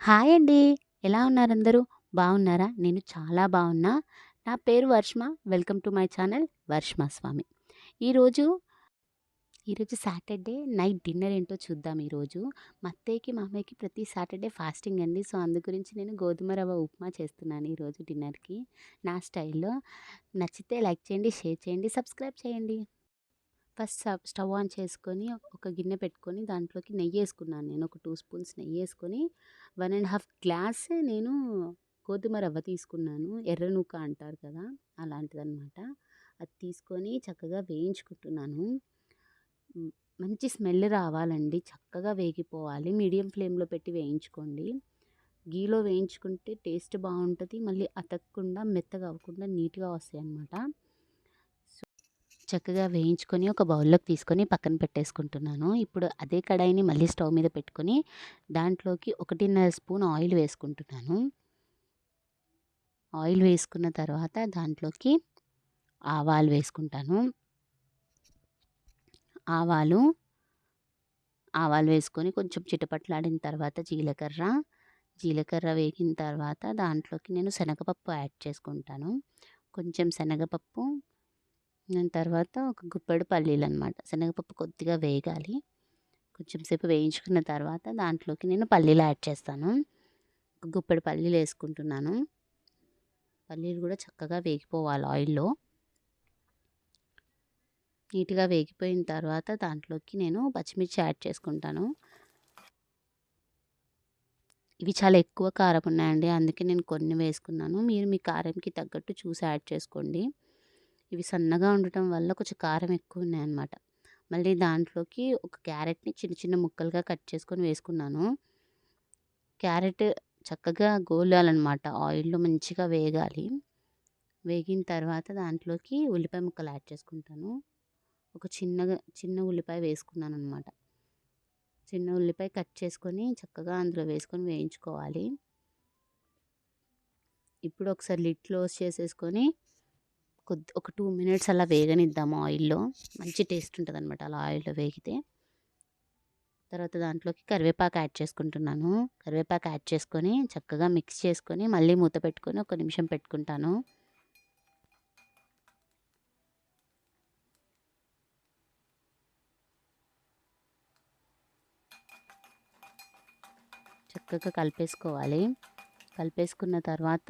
Hi అండి. ఎలా ఉన్నారందరూ? బాగున్నారా? నేను చాలా బాగున్నా. నా పేరు Varshma welcome to my channel Varshma Swami. ఈరోజు ఈరోజు సాటర్డే నైట్ డిన్నర్ ఏంటో చూద్దాం ఈరోజు. మా అత్తయ్యకి, మామయ్యకి ప్రతి సాటర్డే ఫాస్టింగ్ అండి. సో, అందు గురించి నేను గోధుమ రవ్వ ఉప్మా చేస్తున్నాను ఈరోజు డిన్నర్‌కి నా స్టైల్‌లో. నచ్చితే లైక్ చేయండి, షేర్ చేయండి, సబ్స్క్రైబ్ చేయండి. ఫస్ట్ స స్టవ్ ఆన్ చేసుకొని ఒక గిన్నె పెట్టుకొని దాంట్లోకి నెయ్యి వేసుకున్నాను నేను. ఒక టూ స్పూన్స్ నెయ్యి వేసుకొని వన్ అండ్ హాఫ్ గ్లాస్ నేను గోధుమ రవ్వ తీసుకున్నాను. ఎర్ర నూక అంటారు కదా! అలాంటిదనమాట. అది తీసుకొని చక్కగా వేయించుకుంటున్నాను. మంచి స్మెల్ రావాలండి. చక్కగా వేగిపోవాలి. మీడియం ఫ్లేమ్‌లో పెట్టి వేయించుకోండి. గీలో వేయించుకుంటే టేస్ట్ బాగుంటుంది మళ్ళీ అతకకుండా, మెత్తగా అవ్వకుండా నీట్‌గా వస్తాయి అన్నమాట చక్కగా వేయించుకొని ఒక బౌల్‌లోకి తీసుకొని పక్కన పెట్టేసుకుంటున్నాను. ఇప్పుడు అదే కడాయిని మళ్ళీ స్టవ్ మీద పెట్టుకొని దాంట్లోకి ఒకటిన్నర స్పూన్ ఆయిల్ వేసుకుంటున్నాను. ఆయిల్ వేసుకున్న తర్వాత దాంట్లోకి ఆవాలు వేసుకుంటాను. ఆవాలు ఆవాలు వేసుకొని కొంచెం చిటపటలాడిన తర్వాత జీలకర్ర, జీలకర్ర వేగిన తర్వాత దాంట్లోకి నేను శనగపప్పు యాడ్ చేసుకుంటాను. కొంచెం శనగపప్పు దాని తర్వాత ఒక గుప్పెడు పల్లీలనమాట. శనగపప్పు కొద్దిగా వేగాలి. కొంచెం సేపు వేయించుకున్న తర్వాత దాంట్లోకి నేను పల్లీలు యాడ్ చేస్తాను. ఒక గుప్పెడు పల్లీలు వేసుకుంటున్నాను. పల్లీలు కూడా చక్కగా వేగిపోవాలి ఆయిల్‌లో. నీట్‌గా వేగిపోయిన తర్వాత దాంట్లోకి నేను పచ్చిమిర్చి యాడ్ చేసుకుంటాను. ఇవి చాలా ఎక్కువ కారం ఉన్నాయండి. అందుకే నేను కొన్ని వేసుకున్నాను. మీరు మీ కారంకి తగ్గట్టు చూసి యాడ్ చేసుకోండి. ఇవి సన్నగా ఉండటం వల్ల కొంచెం కారం ఎక్కువ ఉన్నాయన్నమాట. మళ్ళీ దాంట్లోకి ఒక క్యారెట్‌ని చిన్న చిన్న ముక్కలుగా కట్ చేసుకొని వేసుకున్నాను. క్యారెట్ చక్కగా గోలాలన్నమాట ఆయిల్‌లో మంచిగా వేగాలి. వేగిన తర్వాత దాంట్లోకి ఉల్లిపాయ ముక్కలు యాడ్ చేసుకుంటాను. ఒక చిన్నగా చిన్న ఉల్లిపాయ వేసుకున్నాను అనమాట చిన్న ఉల్లిపాయ కట్ చేసుకొని చక్కగా అందులో వేసుకొని వేయించుకోవాలి. ఇప్పుడు ఒకసారి లిడ్ క్లోజ్ చేసేసుకొని కొద్ది ఒక టూ మినిట్స్ అలా వేగనిద్దాము ఆయిల్‌లో. మంచి టేస్ట్ ఉంటుంది అనమాట అలా ఆయిల్‌లో వేగితే. తర్వాత దాంట్లోకి కరివేపాకు యాడ్ చేసుకుంటున్నాను. కరివేపాకు యాడ్ చేసుకొని చక్కగా మిక్స్ చేసుకొని మళ్ళీ మూత పెట్టుకొని ఒక నిమిషం పెట్టుకుంటాను. చక్కగా కలిపేసుకోవాలి. కలిపేసుకున్న తర్వాత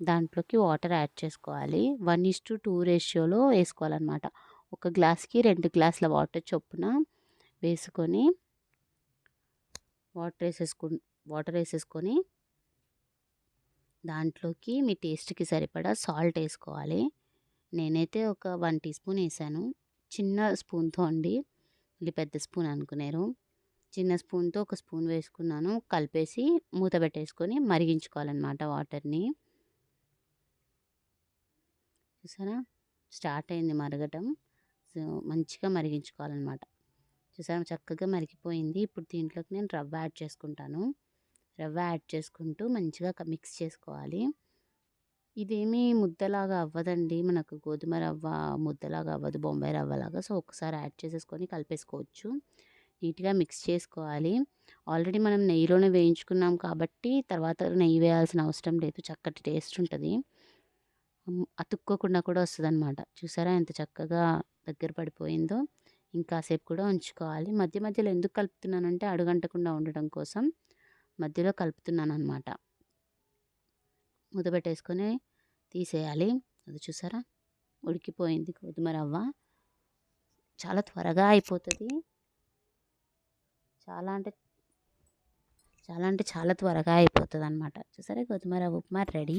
దాంట్లోకి వాటర్ యాడ్ చేసుకోవాలి. 1:2 రేషియోలో వేసుకోవాలన్నమాట ఒక గ్లాస్‌కి రెండు గ్లాసుల వాటర్ చొప్పున వేసుకొని వాటర్ వేసేసుకు వాటర్ వేసేసుకొని దాంట్లోకి మీ టేస్ట్‌కి సరిపడా సాల్ట్ వేసుకోవాలి. నేనైతే ఒక వన్ టీ స్పూన్ వేసాను. చిన్న స్పూన్‌తో అండి. మళ్ళీ పెద్ద స్పూన్ అనుకునేరు. చిన్న స్పూన్‌తో ఒక స్పూన్ వేసుకున్నాను. కలిపేసి మూత పెట్టేసుకొని మరిగించుకోవాలన్నమాట వాటర్‌ని. చూసారా? స్టార్ట్ అయింది మరగటం. సో, మంచిగా మరిగించుకోవాలన్నమాట చూసారా చక్కగా మరిగిపోయింది. ఇప్పుడు దీంట్లోకి నేను రవ్వ యాడ్ చేసుకుంటాను. రవ్వ యాడ్ చేసుకుంటూ మంచిగా మిక్స్ చేసుకోవాలి. ఇదేమీ ముద్దలాగా అవ్వదండి. మనకు గోధుమ రవ్వ ముద్దలాగా అవ్వదు. బొంబాయి రవ్వలాగా. సో, ఒకసారి యాడ్ చేసేసుకొని కలిపేసుకోవచ్చు. నీట్‌గా మిక్స్ చేసుకోవాలి. ఆల్రెడీ మనం నెయ్యిలోనే వేయించుకున్నాం కాబట్టి తర్వాత నెయ్యి వేయాల్సిన అవసరం లేదు. చక్కటి టేస్ట్ ఉంటుంది అతుక్కోకుండా కూడా వస్తదనమాట. చూసారా ఎంత చక్కగా దగ్గర పడిపోయిందో. ఇంకాసేపు కూడా ఉంచుకోవాలి. మధ్య మధ్యలో ఎందుకు కలుపుతున్నానంటే అడుగంటకుండా ఉండడం కోసం మధ్యలో కలుపుతున్నాననమాట. మూత పెట్టేసుకొని తీసేయాలి. అది చూసారా? ఉడికిపోయింది గోధుమ రవ్వ. చాలా త్వరగా అయిపోతుంది చాలా అంటే చాలా అంటే చాలా త్వరగా అయిపోతుంది అనమాట చూసారా గోధుమ రవ్వ upma ready.